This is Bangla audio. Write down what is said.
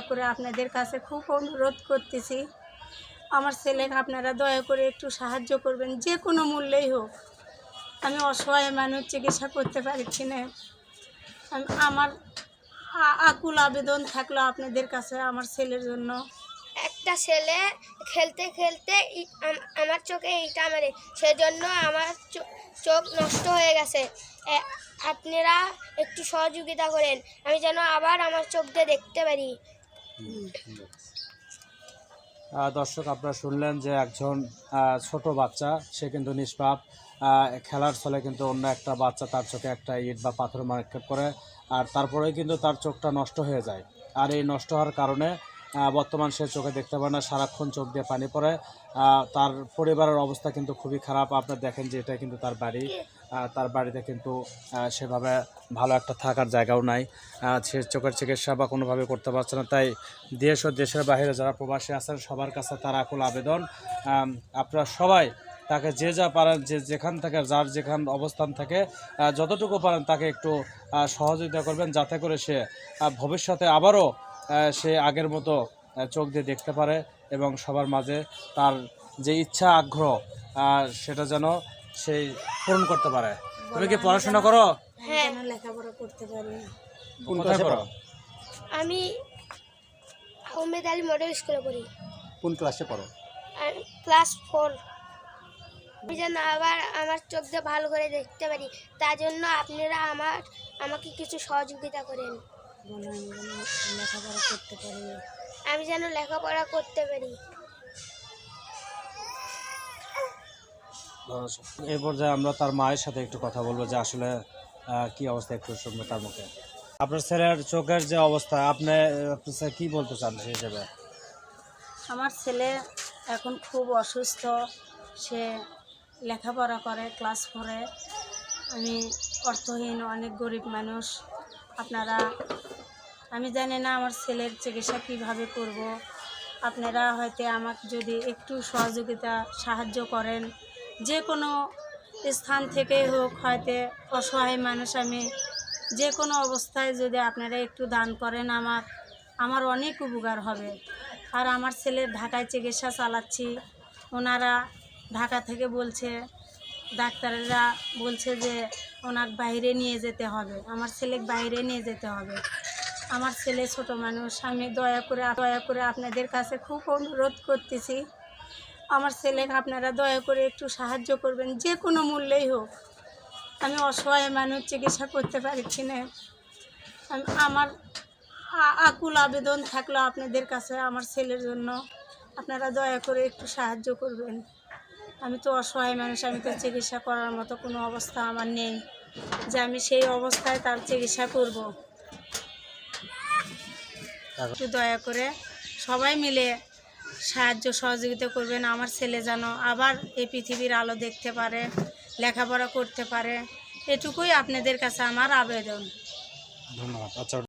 দয়া করে আপনাদের কাছে খুব অনুরোধ করতেছি। আমার ছেলেকে আপনারা দয়া করে একটু সাহায্য করবেন, যে কোনো মূল্যেই হোক। আমি অসহায় মানুষ, চিকিৎসা করতে পারছি না। আমি- আমার আকুল আবেদন থাকল আপনাদের কাছে, আমার ছেলের জন্য। একটা ছেলে খেলতে খেলতে আমার চোখে ইটা মারে, সেজন্য আমার চোখ নষ্ট হয়ে গেছে। আপনারা একটু সহযোগিতা করেন, আমি যেন আবার আমার চোখ দিয়ে দেখতে পারি। দর্শক, আপনারা শুনলেন যে একজন ছোট বাচ্চা, সে কিন্তু নিষ্পাপ। খেলার ছলে কিন্তু অন্য একটা বাচ্চা তার চোখে একটা ইট বা পাথর মারক্ষেপ করে, আর তারপরেই কিন্তু তার চোখটা নষ্ট হয়ে যায়। আর এই নষ্ট হওয়ার কারণে বর্তমান সে চোখে দেখতে পারে না, সারাক্ষণ চোখ দিয়ে পানি পড়ে। তার পরিবারের অবস্থা কিন্তু খুবই খারাপ। আপনারা দেখেন যে এটা কিন্তু তার বাড়ি। তার বাড়িতে কিন্তু সেভাবে ভালো একটা থাকার জায়গাও নাই। সে চোখের চিকিৎসা বা কোনোভাবে করতে পারছে না। তাই দেশ ও দেশের বাইরে যারা প্রবাসী আছেন, সবার কাছে তার আকুল আবেদন। আপনারা সবাই তাকে যে যা পারেন, যে যেখান থেকে, যার যেখান অবস্থান থাকে যতটুকু পারেন তাকে একটু সহযোগিতা করবেন। যাতে করে সে ভবিষ্যতে আবারও সে আগের মতো চোখ দিয়ে দেখতে পারে এবং সবার মাঝে তার যে ইচ্ছা আগ্রহ সেটা যেন সে পূরণ করতে পারে। তুমি কি পড়াশোনা করো? হ্যাঁ। যেন লেখাপড়া করতে পারি কোথায় পড়ো? আমি আহমেদ আলী মডেল স্কুলে পড়ি। কোন ক্লাসে পড়ো? Class four. আমি যেন আবার আমার চোখ দিয়ে ভালো করে দেখতে পারি তার জন্য আপনারা আমার আমাকে কিছু সহযোগিতা করেন বলে আমি যেন লেখাপড়া করতে পারি আমি যেন লেখাপড়া করতে পারি। এই পর্যায়ে আমরা তার মায়ের সাথে একটু কথা বলব যে আসলে কি অবস্থা একটু শুনব তার মুখে। আপনার ছেলের চোখের যে অবস্থা আপনি আপনার ছেলে কি বলতে চান সেই হিসেবে? আমার ছেলে এখন খুব অসুস্থ সে লেখাপড়া করে ক্লাস ফোরে। আমি অর্থহীন অনেক গরিব মানুষ। আপনারা আমি জানি না আমার ছেলের চিকিৎসা কীভাবে করব। আপনারা হয়তো আমাকে যদি একটু সহযোগিতা সাহায্য করেন। যে কোনো স্থান থেকে হোক হয়তো অসহায় মানুষ আমি যে কোনো অবস্থায় যদি আপনারা একটু দান করেন আমার আমার অনেক উপকার হবে। আর আমার ছেলের ঢাকায় চিকিৎসা চালাচ্ছি। ওনারা ঢাকা থেকে বলছে, ডাক্তারেরা বলছে যে ওনার বাইরে নিয়ে যেতে হবে। আমার ছেলেকে বাইরে নিয়ে যেতে হবে। আমার ছেলে ছোট মানুষ, আমি দয়া করে দয়া করে আপনাদের কাছে খুব অনুরোধ করতেছি। আমার ছেলেকে আপনারা দয়া করে একটু সাহায্য করবেন, যে কোনো মূল্যেই হোক। আমি অসহায় মানুষ, চিকিৎসা করতে পারছি না। আমি- আমার আকুল আবেদন থাকল আপনাদের কাছে, আমার ছেলের জন্য। আপনারা দয়া করে একটু সাহায্য করবেন। আমি তো অসহায় মানুষ, আমি তো চিকিৎসা করার মতো কোনো অবস্থা আমার নেই। যে আমি সেই অবস্থায় তার চিকিৎসা করব। একটু দয়া করে সবাই মিলে সাহায্য সহযোগিতা করবেন আমার ছেলে যেন আবার এই পৃথিবীর আলো দেখতে পারে লেখাপড়া করতে পারে। এটুকুই আপনাদের কাছে আমার আবেদন। ধন্যবাদ। আচ্ছা